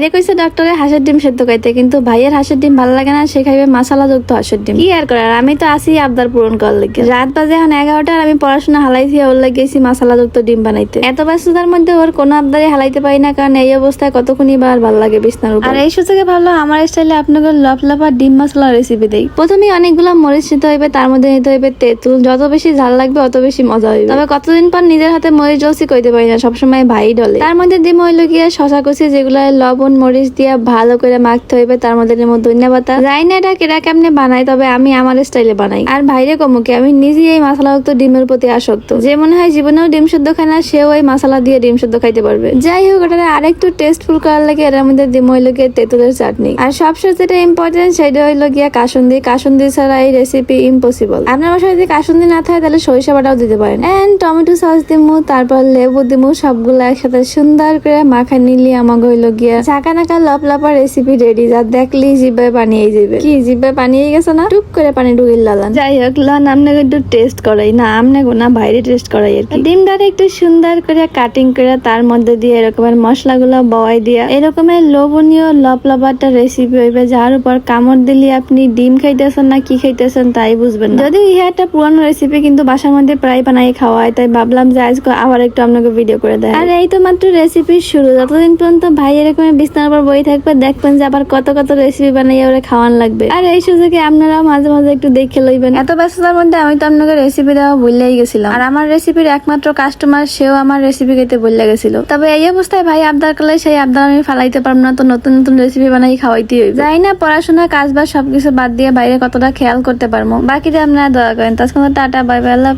ভাইরে কইছে ডক্টরে হাঁসের ডিম সেদ্ধ খাইতে কিন্তু ভাইয়ের হাঁসের ডিম ভালো লাগে না সে খাইবে মশলা যুক্ত হাঁসের ডিম। কি আর করার? আমি তো আসি আবদার পূরণ করার লেগে। রাত বাজে এখন এগারোটা আমি পড়াশোনা হালাইছি ওর লাগিয়েছি মশলা যুক্ত ডিম বানাইতে। এত ব্যস্ততার মধ্যে ওর কোনো আবদারে হালাইতে পারি না কারণ এই অবস্থায় কতক্ষণই বা আর ভালো লাগে বিছনার উপর। আর এই সুযোগে ভাবলাম আমার স্টাইলে আপনাকে লফলাফা ডিম মশলা রেসিপি দেই। প্রথমে অনেকগুলো মরিচ নিতে হইবে তার মধ্যে নিতে হইবে তেঁতুল। যত বেশি ঝাল লাগবে অত বেশি মজা হইবে। তবে কতদিন পর নিজের হাতে মরিচ জলসি কইতে পারি না সবসময় ভাই ডলে তার মধ্যে দিম হইল গিয়ে শশা কুচি যেগুলো লবণ মরিচ দিয়ে ভালো করে মাখতে হইবে, তার মধ্যে নিমো, ধনিয়া পাতা। যাই এটা কেরা কেমনে বানাই তবে আমি আমার স্টাইলে বানাই। আর ভাইরে কমুকে আমি নিজেই এই মশলাযুক্ত ডিমের প্রতি আসক্ত। যে মনে হয় জীবনেও ডিম সেদ্ধ খায় না, সেও এই মশলা দিয়ে ডিম সেদ্ধ খাইতে পারবে। যাই হোক ওটা আরেকটু টেস্টফুল করার লাগে এর মধ্যে দিম হইল গিয়ে তেঁতুলের চাটনি। আর সবশেষে যেটা ইম্পর্টেন্ট সেটা হইল গিয়া কাসুন্দি। কাসুন্দি ছাড়া এই রেসিপি ইম্পসিবল আপনার বাসায় যদি কাসুন্দি না থাকে, তাহলে সরিষা বাটাও দিতে পারেন। এন্ড টমেটো সস দিমু, তারপর লেবু দিমু, সবগুলো একসাথে সুন্দর করে মাখা নিলি আমাকে হইল গিয়া চাকা নাকা লপলাপা রেসিপি রেডি যা দেখলি জিব্বে পানিয়ে যাবে কি জিব্বে পানিয়ে গেছে না? টুক করে পানি ঢুকিল লালান। যাই হোক লন আপনাকে একটু টেস্ট করাই। না আমনে না বাইরে টেস্ট করাই আর কি। ডিমটারে একটু সুন্দর করে কাটিং করে তার মধ্যে দিয়ে এরকমের মশলাগুলো বওয়াই দিয়া। এরকমের লোভনীয় লপলাপা একটা রেসিপি হইবে যার উপর কামড় দিলে আপনি ডিম খাইতেছেন না কি খাইতেছেন তাই বুঝবেন যদি ইহা একটা পুরানো রেসিপি কিন্তু বাসার মধ্যে প্রায় বানাই খাওয়া হয় তাই ভাবলাম যে আজকে আবার একটু আপনাকে ভিডিও করে দেয়। আর এই তো মাত্র রেসিপির শুরু। যতদিন পর্যন্ত ভাই এরকম বিছনার উপর বই থাকবে, দেখবেন যে আবার কত কত রেসিপি বানাইয়া ওরা খাওয়ান লাগবে। আর এই সুযোগে আপনারা মাঝে মাঝে একটু দেখে লইবেন। এত ব্যস্ততার মধ্যে আমি তো আপনাকে রেসিপি দেওয়া ভুলেই গেছিলাম। আর আমার রেসিপির একমাত্র কাস্টমার সেও আমার রেসিপি খেতে ভুলে গেছিল। তবে এই অবস্থায় ভাই আবদার করলে সেই আবদার আমি ফালাইতে পারব না, তো নতুন নতুন রেসিপি বানাই খাওয়াইতে হইবে। যাই না পড়াশোনা কাজ বাজ সবকিছু বাদ দিয়ে বাইরে কতটা খেয়াল করতে পারব। বাকিটা আপনারা দয়া করেন। তখন টাটা, বাই বাই, আল্লাহ